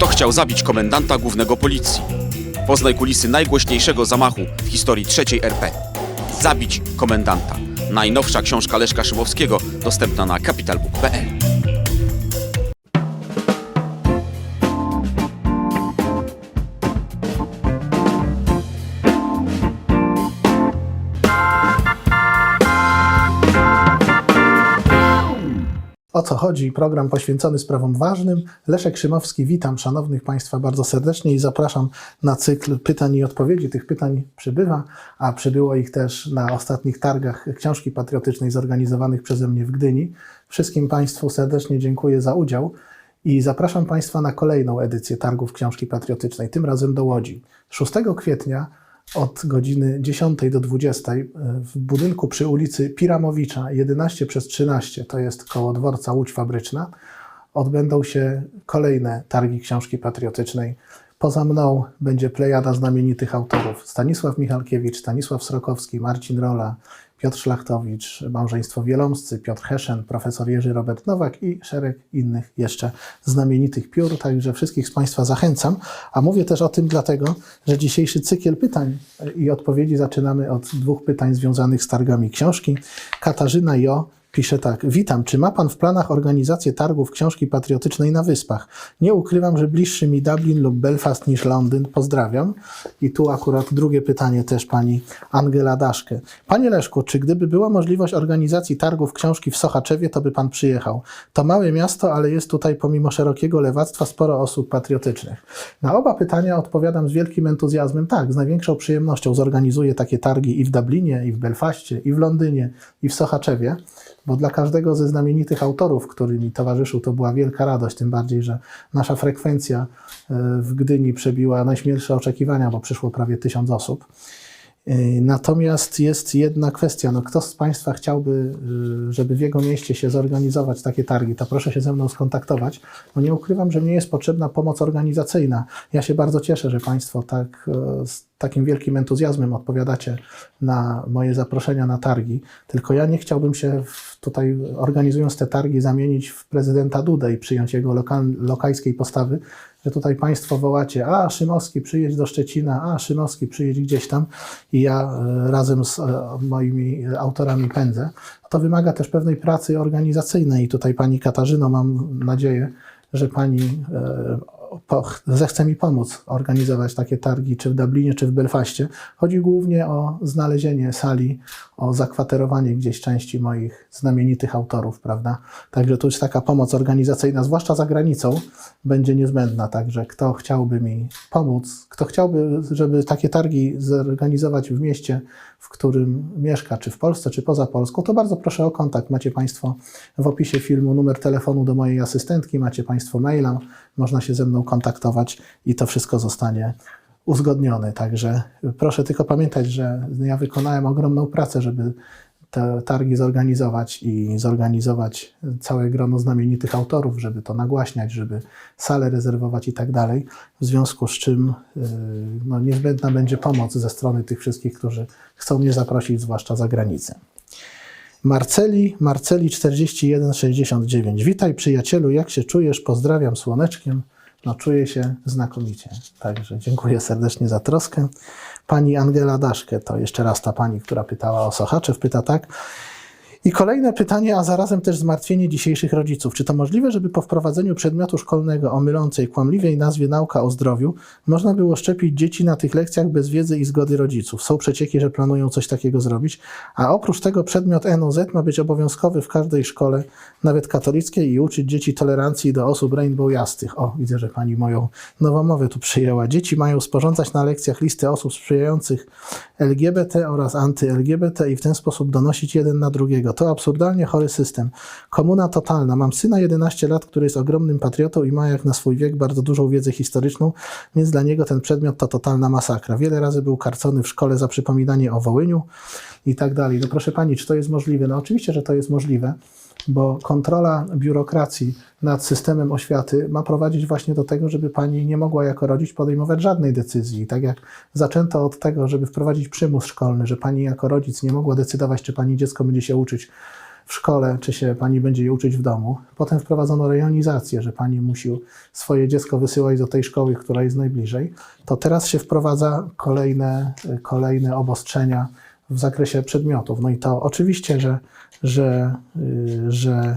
Kto chciał zabić komendanta głównego policji? Poznaj kulisy najgłośniejszego zamachu w historii III RP. Zabić komendanta. Najnowsza książka Leszka Szymowskiego dostępna na capitalbook.pl. co chodzi? Program poświęcony sprawom ważnym. Leszek Szymowski, witam szanownych Państwa bardzo serdecznie i zapraszam na cykl pytań i odpowiedzi. Tych pytań przybywa, a przybyło ich też na ostatnich targach książki patriotycznej zorganizowanych przeze mnie w Gdyni. Wszystkim Państwu serdecznie dziękuję za udział i zapraszam Państwa na kolejną edycję targów książki patriotycznej, tym razem do Łodzi. 6 kwietnia od godziny 10 do 20 w budynku przy ulicy Piramowicza 11 przez 13, to jest koło dworca Łódź Fabryczna, odbędą się kolejne targi książki patriotycznej. Poza mną będzie plejada znamienitych autorów. Stanisław Michalkiewicz, Stanisław Srokowski, Marcin Rola, Piotr Szlachtowicz, małżeństwo Wielomscy, Piotr Heszen, profesor Jerzy Robert Nowak i szereg innych jeszcze znamienitych piór. Także wszystkich z Państwa zachęcam. A mówię też o tym dlatego, że dzisiejszy cykl pytań i odpowiedzi zaczynamy od dwóch pytań związanych z targami książki. Katarzyna Jo Pisze tak. Witam. Czy ma Pan w planach organizację targów książki patriotycznej na Wyspach? Nie ukrywam, że bliższy mi Dublin lub Belfast niż Londyn. Pozdrawiam. I tu akurat drugie pytanie też Pani Angela Daszkę. Panie Leszku, czy gdyby była możliwość organizacji targów książki w Sochaczewie, to by Pan przyjechał? To małe miasto, ale jest tutaj pomimo szerokiego lewactwa sporo osób patriotycznych. Na oba pytania odpowiadam z wielkim entuzjazmem. Tak, z największą przyjemnością zorganizuję takie targi i w Dublinie, i w Belfaście, i w Londynie, i w Sochaczewie bo dla każdego ze znamienitych autorów, który mi towarzyszył, to była wielka radość, tym bardziej, że nasza frekwencja e, w Gdyni przebiła najśmielsze oczekiwania, bo przyszło prawie tysiąc osób. E, Natomiast jest jedna kwestia, no kto z Państwa chciałby, e, żeby w jego mieście się zorganizować takie targi, to proszę się ze mną skontaktować, bo nie ukrywam, że mnie jest potrzebna pomoc organizacyjna. Ja się bardzo cieszę, że Państwo tak takim wielkim entuzjazmem odpowiadacie na moje zaproszenia na targi, tylko ja nie chciałbym się tutaj, organizując te targi, zamienić w prezydenta Dudę i przyjąć jego lokal, lokajskiej postawy, że tutaj Państwo wołacie, a Szymowski przyjedź do Szczecina, a Szymowski przyjedź gdzieś tam i ja e, razem z e, moimi autorami pędzę. To wymaga też pewnej pracy organizacyjnej i tutaj Pani Katarzyno, mam nadzieję, że Pani e, zechce mi pomóc organizować takie targi, czy w Dublinie, czy w Belfaście. Chodzi głównie o znalezienie sali, o zakwaterowanie gdzieś części moich znamienitych autorów, prawda? Także tu jest taka pomoc organizacyjna, zwłaszcza za granicą, będzie niezbędna. Także kto chciałby mi pomóc, kto chciałby, żeby takie targi zorganizować w mieście, w którym mieszka, czy w Polsce, czy poza Polską, to bardzo proszę o kontakt. Macie Państwo w opisie filmu numer telefonu do mojej asystentki, macie Państwo maila, można się ze mną kontaktować i to wszystko zostanie uzgodnione. Także proszę tylko pamiętać, że ja wykonałem ogromną pracę, żeby te targi zorganizować i zorganizować całe grono znamienitych autorów, żeby to nagłaśniać, żeby sale rezerwować i tak dalej. W związku z czym yy, no, niezbędna będzie pomoc ze strony tych wszystkich, którzy chcą mnie zaprosić, zwłaszcza za granicę. Marceli, Marceli 4169. Witaj przyjacielu, jak się czujesz? Pozdrawiam słoneczkiem. No czuję się znakomicie. Także dziękuję serdecznie za troskę. Pani Angela Daszkę, to jeszcze raz ta pani, która pytała o Sochaczew, pyta tak. I kolejne pytanie, a zarazem też zmartwienie dzisiejszych rodziców. Czy to możliwe, żeby po wprowadzeniu przedmiotu szkolnego o mylącej, kłamliwej nazwie nauka o zdrowiu można było szczepić dzieci na tych lekcjach bez wiedzy i zgody rodziców? Są przecieki, że planują coś takiego zrobić, a oprócz tego przedmiot NOZ ma być obowiązkowy w każdej szkole, nawet katolickiej i uczyć dzieci tolerancji do osób rainbow jastych. O, widzę, że pani moją nowomowę tu przyjęła. Dzieci mają sporządzać na lekcjach listy osób sprzyjających LGBT oraz anty-LGBT i w ten sposób donosić jeden na drugiego. To absurdalnie chory system. Komuna totalna. Mam syna 11 lat, który jest ogromnym patriotą i ma jak na swój wiek bardzo dużą wiedzę historyczną, więc dla niego ten przedmiot to totalna masakra. Wiele razy był karcony w szkole za przypominanie o Wołyniu i tak dalej. No proszę pani, czy to jest możliwe? No oczywiście, że to jest możliwe bo kontrola biurokracji nad systemem oświaty ma prowadzić właśnie do tego, żeby pani nie mogła jako rodzic podejmować żadnej decyzji. Tak jak zaczęto od tego, żeby wprowadzić przymus szkolny, że pani jako rodzic nie mogła decydować, czy pani dziecko będzie się uczyć w szkole, czy się pani będzie je uczyć w domu. Potem wprowadzono rejonizację, że pani musi swoje dziecko wysyłać do tej szkoły, która jest najbliżej. To teraz się wprowadza kolejne, kolejne obostrzenia w zakresie przedmiotów. No i to oczywiście, że, że, y, że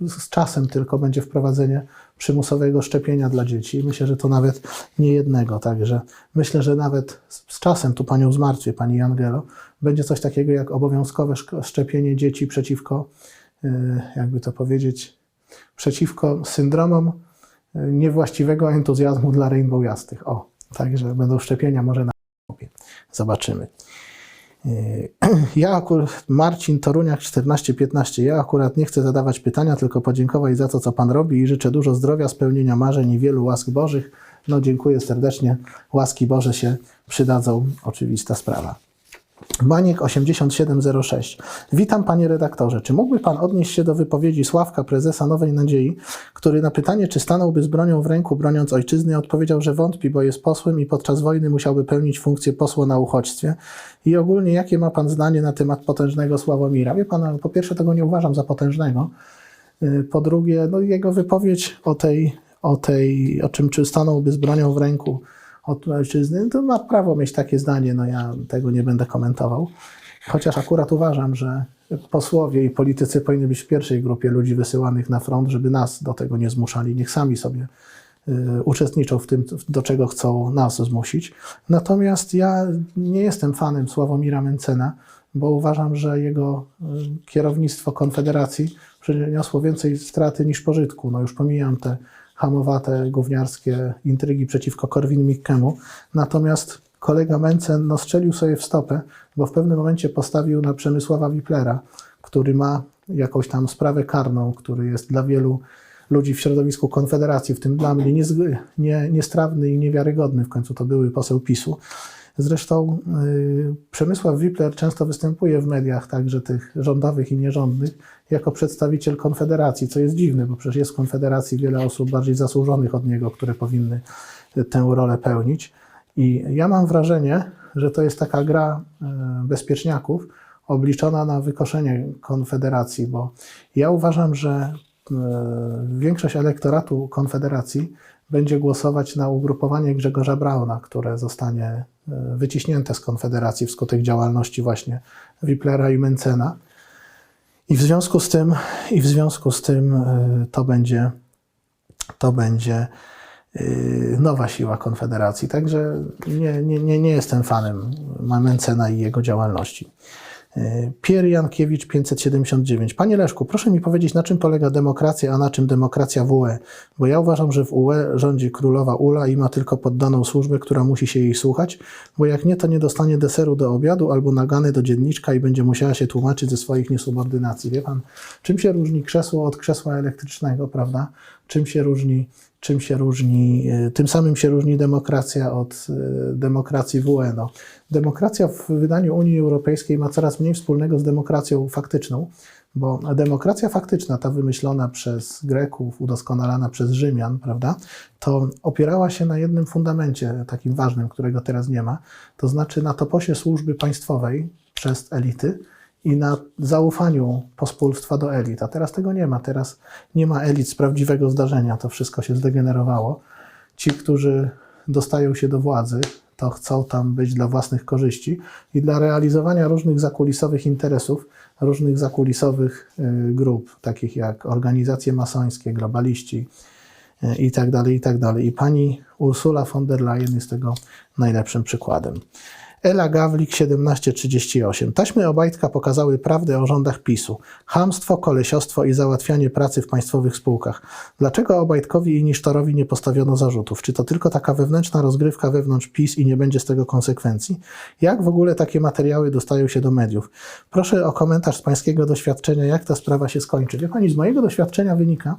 y, z czasem tylko będzie wprowadzenie przymusowego szczepienia dla dzieci. Myślę, że to nawet nie jednego. Także myślę, że nawet z czasem, tu panią zmartwię, pani Angelo, będzie coś takiego jak obowiązkowe szczepienie dzieci przeciwko, y, jakby to powiedzieć, przeciwko syndromom niewłaściwego entuzjazmu dla rainbow jastych. O, także będą szczepienia może na Zobaczymy. Ja akurat, Marcin Toruniak 1415, ja akurat nie chcę zadawać pytania, tylko podziękować za to, co Pan robi i życzę dużo zdrowia, spełnienia marzeń i wielu łask Bożych. No dziękuję serdecznie, łaski Boże się przydadzą, oczywista sprawa. Maniek 8706. Witam panie redaktorze. Czy mógłby pan odnieść się do wypowiedzi Sławka, prezesa Nowej Nadziei, który na pytanie, czy stanąłby z bronią w ręku, broniąc ojczyzny, odpowiedział, że wątpi, bo jest posłem i podczas wojny musiałby pełnić funkcję posła na uchodźstwie? I ogólnie, jakie ma pan zdanie na temat potężnego Sławomira? Wie pan, po pierwsze, tego nie uważam za potężnego. Y, Po drugie, no jego wypowiedź o tej, o tej, o czym czy stanąłby z bronią w ręku od ojczyzny, to ma prawo mieć takie zdanie, no ja tego nie będę komentował. Chociaż akurat uważam, że posłowie i politycy powinni być w pierwszej grupie ludzi wysyłanych na front, żeby nas do tego nie zmuszali. Niech sami sobie y, uczestniczą w tym, do czego chcą nas zmusić. Natomiast ja nie jestem fanem Sławomira Mencena, bo uważam, że jego y, kierownictwo Konfederacji przyniosło więcej straty niż pożytku. No już pomijam te hamowate, gówniarskie intrygi przeciwko Korwin-Mikkemu. Natomiast kolega Mencen no, strzelił sobie w stopę, bo w pewnym momencie postawił na Przemysława Wiplera, który ma jakąś tam sprawę karną, który jest dla wielu ludzi w środowisku Konfederacji, w tym dla mnie niestrawny i niewiarygodny, w końcu to były poseł PiSu. Zresztą y, Przemysław Wipler często występuje w mediach, także tych rządowych i nierządnych, jako przedstawiciel Konfederacji, co jest dziwne, bo przecież jest w Konfederacji wiele osób bardziej zasłużonych od niego, które powinny y, tę rolę pełnić. I ja mam wrażenie, że to jest taka gra y, bezpieczniaków obliczona na wykoszenie Konfederacji, bo ja uważam, że większość elektoratu Konfederacji będzie głosować na ugrupowanie Grzegorza Brauna, które zostanie y, wyciśnięte z Konfederacji wskutek działalności właśnie Wiplera i Mencena. I w związku z tym, i w związku z tym y, to będzie, to będzie nowa siła Konfederacji. Także nie, nie, nie, nie jestem fanem Mencena i jego działalności. Y, Pierre Jankiewicz 579. Panie Leszku, proszę mi powiedzieć, na czym polega demokracja, a na czym demokracja w UE? Bo ja uważam, że w UE rządzi królowa Ula i ma tylko poddaną służbę, która musi się jej słuchać, bo jak nie, to nie dostanie deseru do obiadu albo nagany do dzienniczka i będzie musiała się tłumaczyć ze swoich niesubordynacji. Wie pan, czym się różni krzesło od krzesła elektrycznego, prawda? Czym się różni, czym się różni, y, tym samym się różni demokracja od y, demokracji w UE. No. Demokracja w wydaniu Unii Europejskiej ma coraz mniej wspólnego z demokracją faktyczną, bo demokracja faktyczna, ta wymyślona przez Greków, udoskonalana przez Rzymian, prawda, to opierała się na jednym fundamencie, takim ważnym, którego teraz nie ma, to znaczy na toposie służby państwowej przez elity i na zaufaniu pospólstwa do elit. A teraz tego nie ma. Teraz nie ma elit z prawdziwego zdarzenia. To wszystko się zdegenerowało. Ci, którzy dostają się do władzy, to chcą tam być dla własnych korzyści i dla realizowania różnych zakulisowych interesów, różnych zakulisowych y, grup, takich jak organizacje masońskie, globaliści y, i tak dalej, i tak dalej. I pani Ursula von der Leyen jest tego najlepszym przykładem. Ela Gawlik 1738. Taśmy Obajtka pokazały prawdę o rządach PiSu. Hamstwo, kolesiostwo i załatwianie pracy w państwowych spółkach. Dlaczego Obajtkowi i Nisztorowi nie postawiono zarzutów? Czy to tylko taka wewnętrzna rozgrywka wewnątrz PiS i nie będzie z tego konsekwencji? Jak w ogóle takie materiały dostają się do mediów? Proszę o komentarz z pańskiego doświadczenia, jak ta sprawa się skończy. Wie pani, z mojego doświadczenia wynika,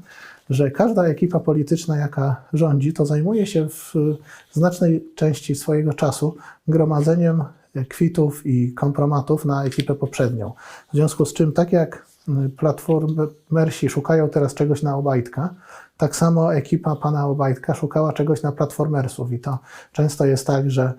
że każda ekipa polityczna, jaka rządzi, to zajmuje się w znacznej części swojego czasu gromadzeniem kwitów i kompromatów na ekipę poprzednią. W związku z czym, tak jak platformersi szukają teraz czegoś na Obajtka, tak samo ekipa pana Obajtka szukała czegoś na platformersów. I to często jest tak, że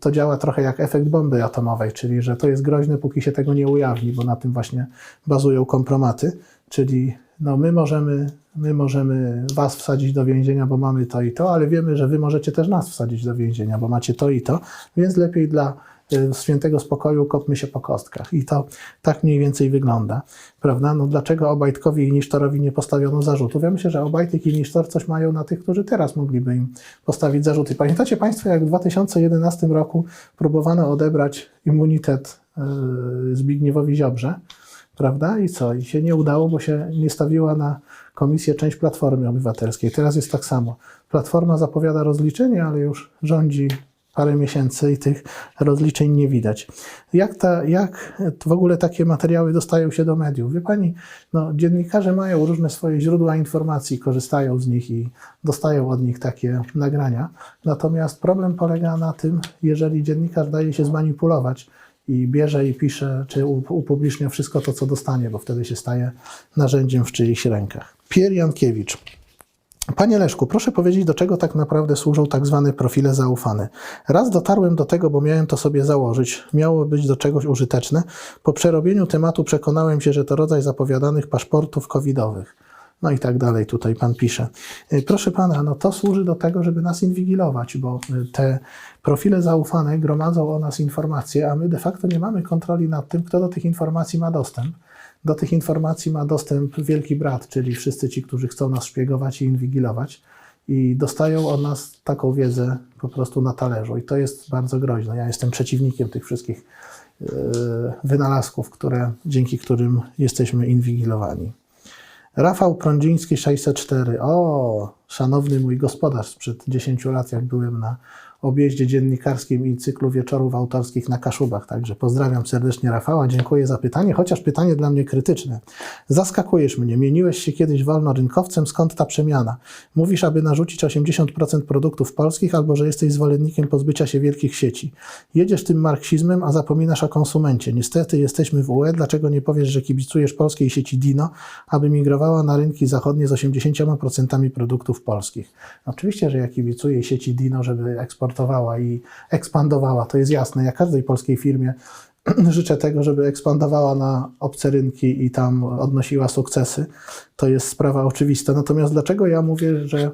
to działa trochę jak efekt bomby atomowej, czyli że to jest groźne, póki się tego nie ujawni, bo na tym właśnie bazują kompromaty, czyli no my możemy, my możemy was wsadzić do więzienia, bo mamy to i to, ale wiemy, że wy możecie też nas wsadzić do więzienia, bo macie to i to, więc lepiej dla y, świętego spokoju kopmy się po kostkach. I to tak mniej więcej wygląda, prawda? No dlaczego Obajtkowi i Nisztorowi nie postawiono zarzutów? Ja myślę, że Obajtek i Nisztor coś mają na tych, którzy teraz mogliby im postawić zarzuty. Pamiętacie Państwo, jak w 2011 roku próbowano odebrać immunitet y, Zbigniewowi Ziobrze? Prawda? I co? I się nie udało, bo się nie stawiła na komisję część Platformy Obywatelskiej. Teraz jest tak samo. Platforma zapowiada rozliczenie, ale już rządzi parę miesięcy i tych rozliczeń nie widać. Jak, ta, jak w ogóle takie materiały dostają się do mediów? Wie pani, no, dziennikarze mają różne swoje źródła informacji, korzystają z nich i dostają od nich takie nagrania. Natomiast problem polega na tym, jeżeli dziennikarz daje się zmanipulować, i bierze i pisze, czy upublicznia wszystko to, co dostanie, bo wtedy się staje narzędziem w czyichś rękach. Pier Jankiewicz. Panie Leszku, proszę powiedzieć, do czego tak naprawdę służą tak zwane profile zaufane. Raz dotarłem do tego, bo miałem to sobie założyć. Miało być do czegoś użyteczne. Po przerobieniu tematu przekonałem się, że to rodzaj zapowiadanych paszportów covidowych. No i tak dalej, tutaj pan pisze. Y, Proszę pana, no to służy do tego, żeby nas inwigilować, bo y, te profile zaufane gromadzą o nas informacje, a my de facto nie mamy kontroli nad tym, kto do tych informacji ma dostęp. Do tych informacji ma dostęp Wielki Brat, czyli wszyscy ci, którzy chcą nas szpiegować i inwigilować i dostają od nas taką wiedzę po prostu na talerzu. I to jest bardzo groźne. Ja jestem przeciwnikiem tych wszystkich y, wynalazków, które, dzięki którym jesteśmy inwigilowani. Rafał Prądziński 604. O, szanowny mój gospodarz, sprzed 10 lat, jak byłem na objeździe dziennikarskim i cyklu wieczorów autorskich na Kaszubach. Także pozdrawiam serdecznie Rafała, dziękuję za pytanie, chociaż pytanie dla mnie krytyczne. Zaskakujesz mnie, mieniłeś się kiedyś wolnorynkowcem, skąd ta przemiana? Mówisz, aby narzucić 80% produktów polskich, albo że jesteś zwolennikiem pozbycia się wielkich sieci. Jedziesz tym marksizmem, a zapominasz o konsumencie. Niestety jesteśmy w UE, dlaczego nie powiesz, że kibicujesz polskiej sieci Dino, aby migrowała na rynki zachodnie z 80% produktów polskich? Oczywiście, że ja kibicuję sieci Dino, żeby eksportowała i ekspandowała, to jest jasne. Ja każdej polskiej firmie życzę tego, żeby ekspandowała na obce rynki i tam odnosiła sukcesy. To jest sprawa oczywista. Natomiast dlaczego ja mówię, że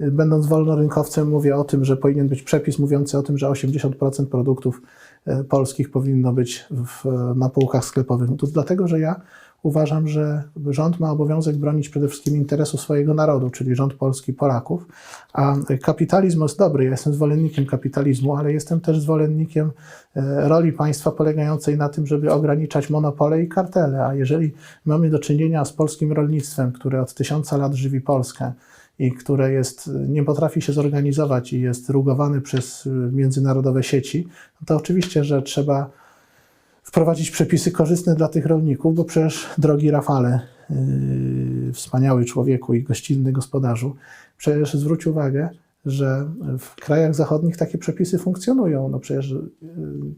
y, będąc wolnorynkowcem, mówię o tym, że powinien być przepis mówiący o tym, że 80% produktów y, polskich powinno być w, na półkach sklepowych? To dlatego, że ja uważam, że rząd ma obowiązek bronić przede wszystkim interesu swojego narodu, czyli rząd polski, Polaków, a kapitalizm jest dobry. Ja jestem zwolennikiem kapitalizmu, ale jestem też zwolennikiem e, roli państwa polegającej na tym, żeby ograniczać monopole i kartele. A jeżeli mamy do czynienia z polskim rolnictwem, które od tysiąca lat żywi Polskę, i które jest, nie potrafi się zorganizować i jest rugowane przez y, międzynarodowe sieci, to oczywiście, że trzeba wprowadzić przepisy korzystne dla tych rolników, bo przecież, drogi Rafale, yy, wspaniały człowieku i gościnny gospodarzu, przecież zwróć uwagę, że w krajach zachodnich takie przepisy funkcjonują. No przecież yy,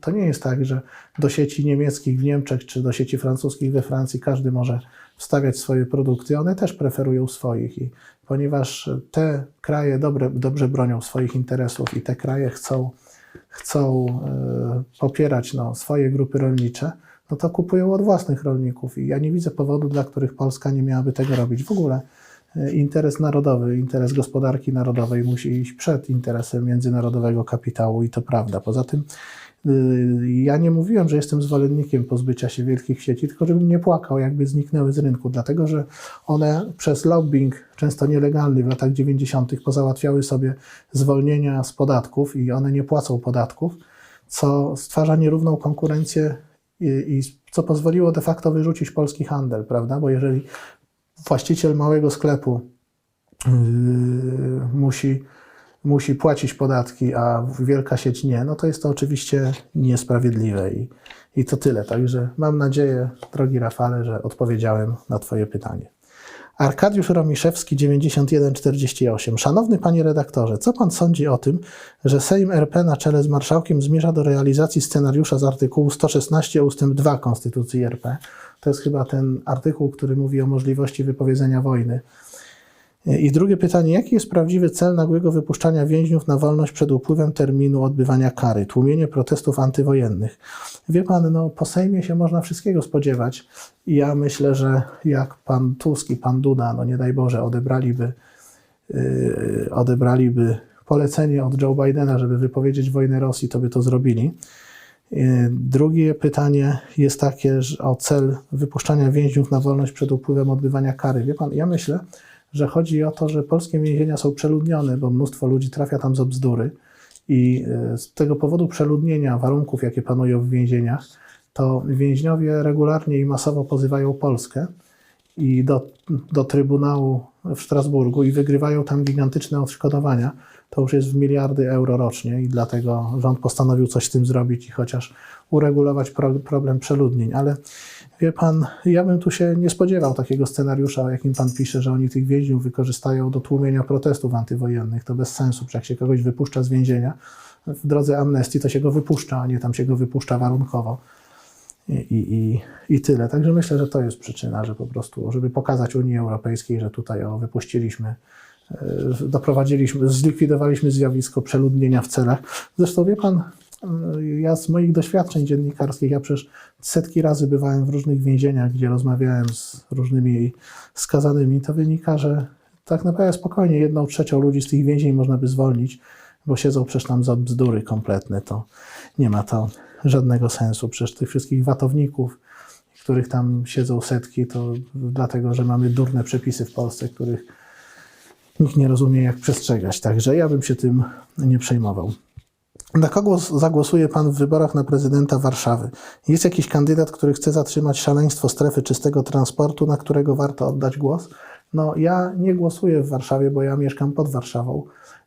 to nie jest tak, że do sieci niemieckich w Niemczech czy do sieci francuskich we Francji każdy może wstawiać swoje produkty. One też preferują swoich i ponieważ te kraje dobre, dobrze bronią swoich interesów i te kraje chcą chcą e, popierać no, swoje grupy rolnicze, no to kupują od własnych rolników. I ja nie widzę powodu, dla których Polska nie miałaby tego robić. W ogóle e, interes narodowy, interes gospodarki narodowej musi iść przed interesem międzynarodowego kapitału i to prawda. Poza tym ja nie mówiłem, że jestem zwolennikiem pozbycia się wielkich sieci, tylko żebym nie płakał, jakby zniknęły z rynku, dlatego że one przez lobbying, często nielegalny w latach 90., pozałatwiały sobie zwolnienia z podatków i one nie płacą podatków, co stwarza nierówną konkurencję i, i co pozwoliło de facto wyrzucić polski handel, prawda? Bo jeżeli właściciel małego sklepu yy, musi musi płacić podatki, a wielka sieć nie, no to jest to oczywiście niesprawiedliwe i, i to tyle. Także mam nadzieję, drogi Rafale, że odpowiedziałem na Twoje pytanie. Arkadiusz Romiszewski, 9148. Szanowny panie redaktorze, co pan sądzi o tym, że Sejm RP na czele z marszałkiem zmierza do realizacji scenariusza z artykułu 116 ust. 2 Konstytucji RP? To jest chyba ten artykuł, który mówi o możliwości wypowiedzenia wojny I drugie pytanie, jaki jest prawdziwy cel nagłego wypuszczania więźniów na wolność przed upływem terminu odbywania kary? Tłumienie protestów antywojennych. Wie pan, no, po Sejmie się można wszystkiego spodziewać. I ja myślę, że jak pan Tusk i pan Duda, no nie daj Boże, odebraliby, yy, odebraliby polecenie od Joe Bidena, żeby wypowiedzieć wojnę Rosji, to by to zrobili. Yy, Drugie pytanie jest takie, o cel wypuszczania więźniów na wolność przed upływem odbywania kary. Wie pan, ja myślę, że chodzi o to, że polskie więzienia są przeludnione, bo mnóstwo ludzi trafia tam z bzdury i e, z tego powodu przeludnienia warunków, jakie panują w więzieniach, to więźniowie regularnie i masowo pozywają Polskę i do, do Trybunału w Strasburgu i wygrywają tam gigantyczne odszkodowania. To już jest w miliardy euro rocznie i dlatego rząd postanowił coś z tym zrobić i chociaż uregulować pro, problem przeludnień. Ale wie pan, ja bym tu się nie spodziewał takiego scenariusza, o jakim pan pisze, że oni tych więźniów wykorzystają do tłumienia protestów antywojennych. To bez sensu, że jak się kogoś wypuszcza z więzienia, w drodze amnestii to się go wypuszcza, a nie tam się go wypuszcza warunkowo. I, i, i, I tyle. Także myślę, że to jest przyczyna, że po prostu, żeby pokazać Unii Europejskiej, że tutaj o, wypuściliśmy, doprowadziliśmy, zlikwidowaliśmy zjawisko przeludnienia w celach. Zresztą wie pan, e, ja z moich doświadczeń dziennikarskich, ja przecież setki razy bywałem w różnych więzieniach, gdzie rozmawiałem z różnymi skazanymi, to wynika, że tak naprawdę spokojnie jedną trzecią ludzi z tych więzień można by zwolnić, bo siedzą przecież tam za bzdury kompletne, to nie ma to żadnego sensu. Przecież tych wszystkich watowników, których tam siedzą setki, to dlatego, że mamy durne przepisy w Polsce, których nikt nie rozumie, jak przestrzegać. Także ja bym się tym nie przejmował. Na kogo zagłosuje pan w wyborach na prezydenta Warszawy? Jest jakiś kandydat, który chce zatrzymać szaleństwo strefy czystego transportu, na którego warto oddać głos? No, ja nie głosuję w Warszawie, bo ja mieszkam pod Warszawą,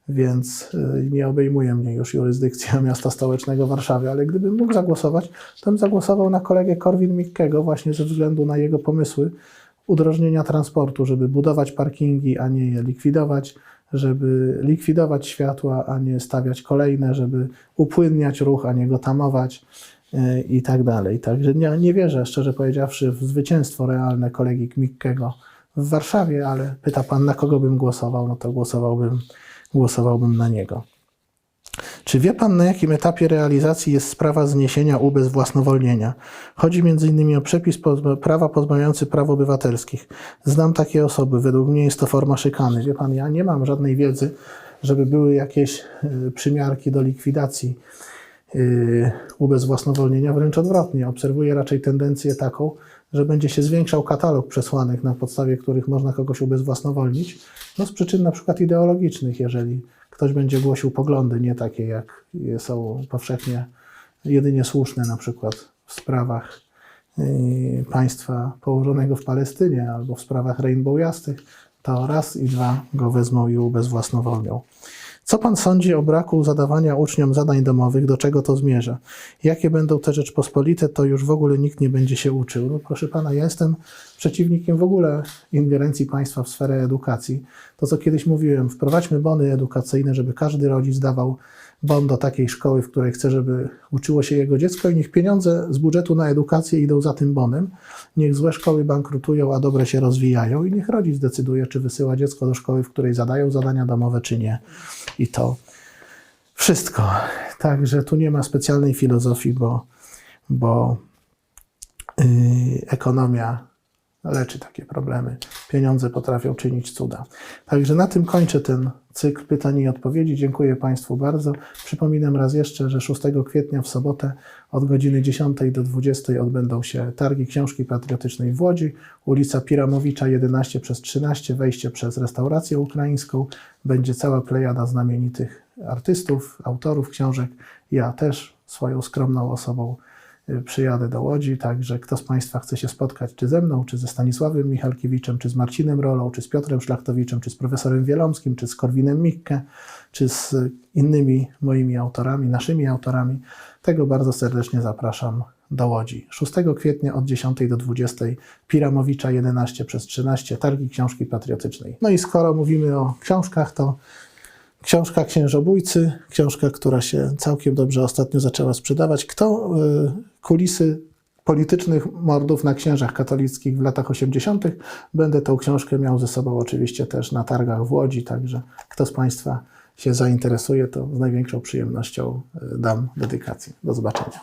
więc y, nie obejmuje mnie już jurysdykcja miasta stołecznego Warszawy, ale gdybym mógł zagłosować, to bym zagłosował na kolegę Korwin-Mikkego właśnie ze względu na jego pomysły udrożnienia transportu, żeby budować parkingi, a nie je likwidować, żeby likwidować światła, a nie stawiać kolejne, żeby upłynniać ruch, a nie go tamować yy, i tak dalej. Także nie, nie wierzę, szczerze powiedziawszy, w zwycięstwo realne kolegi Mikkego w Warszawie, ale pyta pan, na kogo bym głosował, no to głosowałbym, głosowałbym na niego. Czy wie Pan, na jakim etapie realizacji jest sprawa zniesienia ubezwłasnowolnienia? Chodzi m.in. o przepis prawa pozbawiający praw obywatelskich. Znam takie osoby, według mnie jest to forma szykany. Wie Pan, ja nie mam żadnej wiedzy, żeby były jakieś y, przymiarki do likwidacji y, ubezwłasnowolnienia, wręcz odwrotnie. Obserwuję raczej tendencję taką, że będzie się zwiększał katalog przesłanek, na podstawie których można kogoś ubezwłasnowolnić, no z przyczyn na przykład ideologicznych, jeżeli ktoś będzie głosił poglądy nie takie, jak są powszechnie jedynie słuszne, na przykład w sprawach yy, państwa położonego w Palestynie albo w sprawach Rainbow Jastych, to raz i dwa go wezmą i ubezwłasnowolnią. Co pan sądzi o braku zadawania uczniom zadań domowych? Do czego to zmierza? Jakie będą te Rzeczpospolite, to już w ogóle nikt nie będzie się uczył. No, proszę pana, ja jestem przeciwnikiem w ogóle ingerencji państwa w sferę edukacji. To, co kiedyś mówiłem, wprowadźmy bony edukacyjne, żeby każdy rodzic dawał bon do takiej szkoły, w której chce, żeby uczyło się jego dziecko i niech pieniądze z budżetu na edukację idą za tym bonem. Niech złe szkoły bankrutują, a dobre się rozwijają i niech rodzic decyduje, czy wysyła dziecko do szkoły, w której zadają zadania domowe, czy nie. I to wszystko. Także tu nie ma specjalnej filozofii, bo, bo yy, ekonomia leczy takie problemy. Pieniądze potrafią czynić cuda. Także na tym kończę ten cykl pytań i odpowiedzi. Dziękuję Państwu bardzo. Przypominam raz jeszcze, że 6 kwietnia w sobotę od godziny 10 do 20 odbędą się targi książki patriotycznej w Łodzi. Ulica Piramowicza 11 przez 13, wejście przez restaurację ukraińską. Będzie cała plejada znamienitych artystów, autorów książek. Ja też swoją skromną osobą przyjadę do Łodzi, także kto z Państwa chce się spotkać, czy ze mną, czy ze Stanisławem Michalkiewiczem, czy z Marcinem Rolą, czy z Piotrem Szlachtowiczem, czy z profesorem Wielomskim, czy z Korwinem Mikke, czy z innymi moimi autorami, naszymi autorami, tego bardzo serdecznie zapraszam do Łodzi. 6 kwietnia od 10 do 20 Piramowicza 11 przez 13 Targi Książki Patriotycznej. No i skoro mówimy o książkach, to Książka Księżobójcy, książka, która się całkiem dobrze ostatnio zaczęła sprzedawać. Kto y, kulisy politycznych mordów na księżach katolickich w latach 80. Będę tą książkę miał ze sobą oczywiście też na targach w Łodzi, także kto z Państwa się zainteresuje, to z największą przyjemnością y, dam dedykację. Do zobaczenia.